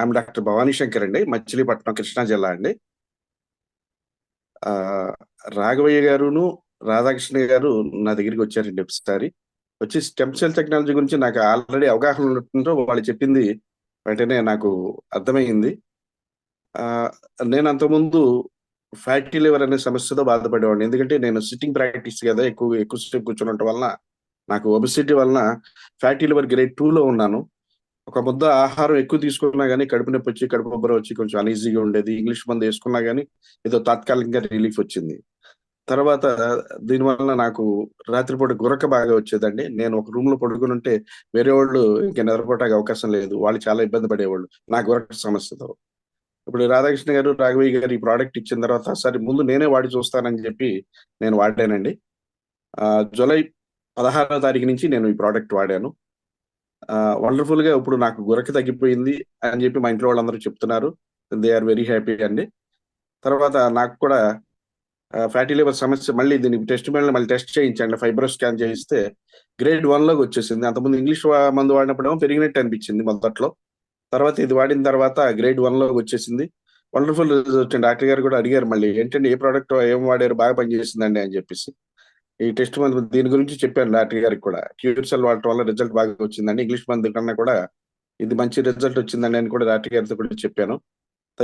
I'm doctor Bhavani Shankar అండి. మచిలీపట్నం కృష్ణా జిల్లా అండి. రాఘవయ్య గారును రాధాకృష్ణ గారు నా దగ్గరికి వచ్చారండి ఒకసారి. వచ్చి స్టెమ్ సెల్ టెక్నాలజీ గురించి నాకు ఆల్రెడీ అవగాహన ఉండటంతో వాళ్ళు చెప్పింది వెంటనే నాకు అర్థమైంది. నేను అంతకుముందు ఫ్యాటీ లివర్ అనే సమస్యతో బాధపడేవాడిని. ఎందుకంటే నేను సిట్టింగ్ ప్రాక్టీస్ కదా ఎక్కువ ఎక్కువ సేపు కూర్చున్నట్టు వలన నాకు ఒబిసిటీ వలన ఫ్యాటీ లివర్ గ్రేడ్ టూలో ఉన్నాను. ఒక ముద్ద ఆహారం ఎక్కువ తీసుకున్నా కానీ కడుపు నొప్పి వచ్చి కడుపు ఉబ్బరం వచ్చి కొంచెం అనీజీగా ఉండేది. ఇంగ్లీష్ మందు వేసుకున్నా కానీ ఏదో తాత్కాలికంగా రిలీఫ్ వచ్చింది. తర్వాత దీనివల్ల నాకు రాత్రిపూట గురక బాగా వచ్చేదండి. నేను ఒక రూమ్లో పడుకుని ఉంటే వేరే వాళ్ళు ఇంకా నిద్రపోవటానికి అవకాశం లేదు. వాళ్ళు చాలా ఇబ్బంది పడేవాళ్ళు. నా గురక సమస్యతో. ఇప్పుడు రాధాకృష్ణ గారు రాఘవయ్య గారు ఈ ప్రోడక్ట్ ఇచ్చిన తర్వాత సరే ముందు నేనే వాడి చూస్తానని చెప్పి నేను వాడానండి. జూలై పదహారో తారీఖు నుంచి నేను ఈ ప్రోడక్ట్ వాడాను. వండర్ఫుల్గా ఇప్పుడు నాకు గురక తగ్గిపోయింది అని చెప్పి మా ఇంట్లో వాళ్ళందరూ చెప్తున్నారు. దే ఆర్ వెరీ హ్యాపీ అండి. తర్వాత నాకు కూడా ఫ్యాటీ లివర్ సమస్య మళ్ళీ దీనికి టెస్ట్ మళ్ళీ మళ్ళీ టెస్ట్ చేయించండి. ఫైబ్రో స్కాన్ చేయిస్తే గ్రేడ్ వన్లోకి వచ్చేసింది. అంతకుముందు ఇంగ్లీష్ మందు మందు వాడినప్పుడేమో పెరిగినట్టు అనిపించింది మొదట్లో. తర్వాత ఇది వాడిన తర్వాత గ్రేడ్ వన్లోకి వచ్చేసింది. వండర్ఫుల్ రిజల్ట్ డాక్టర్ గారు కూడా అడిగారు మళ్ళీ ఏంటంటే ఏ ప్రోడక్ట్ ఏం వాడారు? బాగా పనిచేసిందండి? అని చెప్పేసి. ఈ టెస్ట్ మందు దీని గురించి చెప్పాను డాక్టర్ గారికి కూడా. క్యూర్సెల్ వాటర్ వాడటం వల్ల రిజల్ట్ బాగా వచ్చిందండి. ఇంగ్లీష్ మందు కన్నా కూడా ఇది మంచి రిజల్ట్ వచ్చిందండి అని కూడా డాక్టర్ గారితో కూడా చెప్పాను.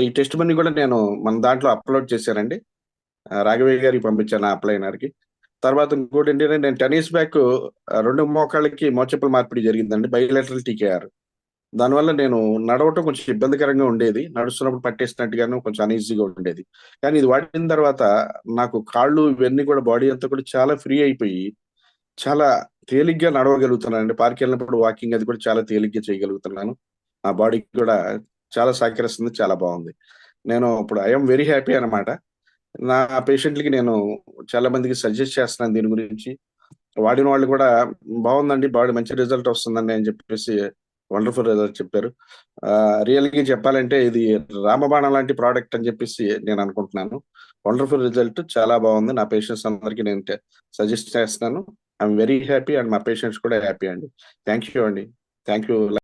ఈ టెస్ట్ మనీ కూడా నేను మన దాంట్లో అప్లోడ్ చేశానండి. రాఘవయ్య గారికి పంపించాను అప్లైనర్కి. తర్వాత ఇంకోటి ఏంటంటే నేను టెన్ ఇయర్స్ బ్యాక్ రెండు మోకాళ్ళకి మోచెప్పుల మార్పిడి జరిగిందండి. Bilateral TKR. దానివల్ల నేను నడవటం కొంచెం ఇబ్బందికరంగా ఉండేది. నడుస్తున్నప్పుడు పట్టేసినట్టుగాను కొంచెం అనీజీగా ఉండేది. కానీ ఇది వాడిన తర్వాత నాకు కాళ్ళు ఇవన్నీ కూడా బాడీ అంతా కూడా చాలా ఫ్రీ అయిపోయి చాలా తేలిగ్గా నడవగలుగుతున్నాను అండి పార్క్ వెళ్ళినప్పుడు వాకింగ్ అది కూడా చాలా తేలిగ్గా చేయగలుగుతున్నాను. నా బాడీకి కూడా చాలా సహకరిస్తుంది చాలా బాగుంది. నేను ఇప్పుడు ఐఎమ్ వెరీ హ్యాపీ అన్నమాట. నా పేషెంట్లకి నేను చాలా మందికి సజెస్ట్ చేస్తున్నాను దీని గురించి. వాడిన వాళ్ళు కూడా బాగుందండి బాడీ మంచి రిజల్ట్ వస్తుందండి అని చెప్పేసి వండర్ఫుల్ రిజల్ట్ చెప్పారు. రియల్గా చెప్పాలంటే ఇది రామబాణం లాంటి ప్రోడక్ట్ అని చెప్పేసి నేను అనుకుంటున్నాను. వండర్ఫుల్ రిజల్ట్ చాలా బాగుంది. నా పేషెంట్స్ అందరికీ నేను సజెస్ట్ చేస్తున్నాను. ఐఎమ్ వెరీ హ్యాపీ అండ్ మా పేషెంట్స్ కూడా హ్యాపీ అండి. థ్యాంక్ యూ అండి. Thank you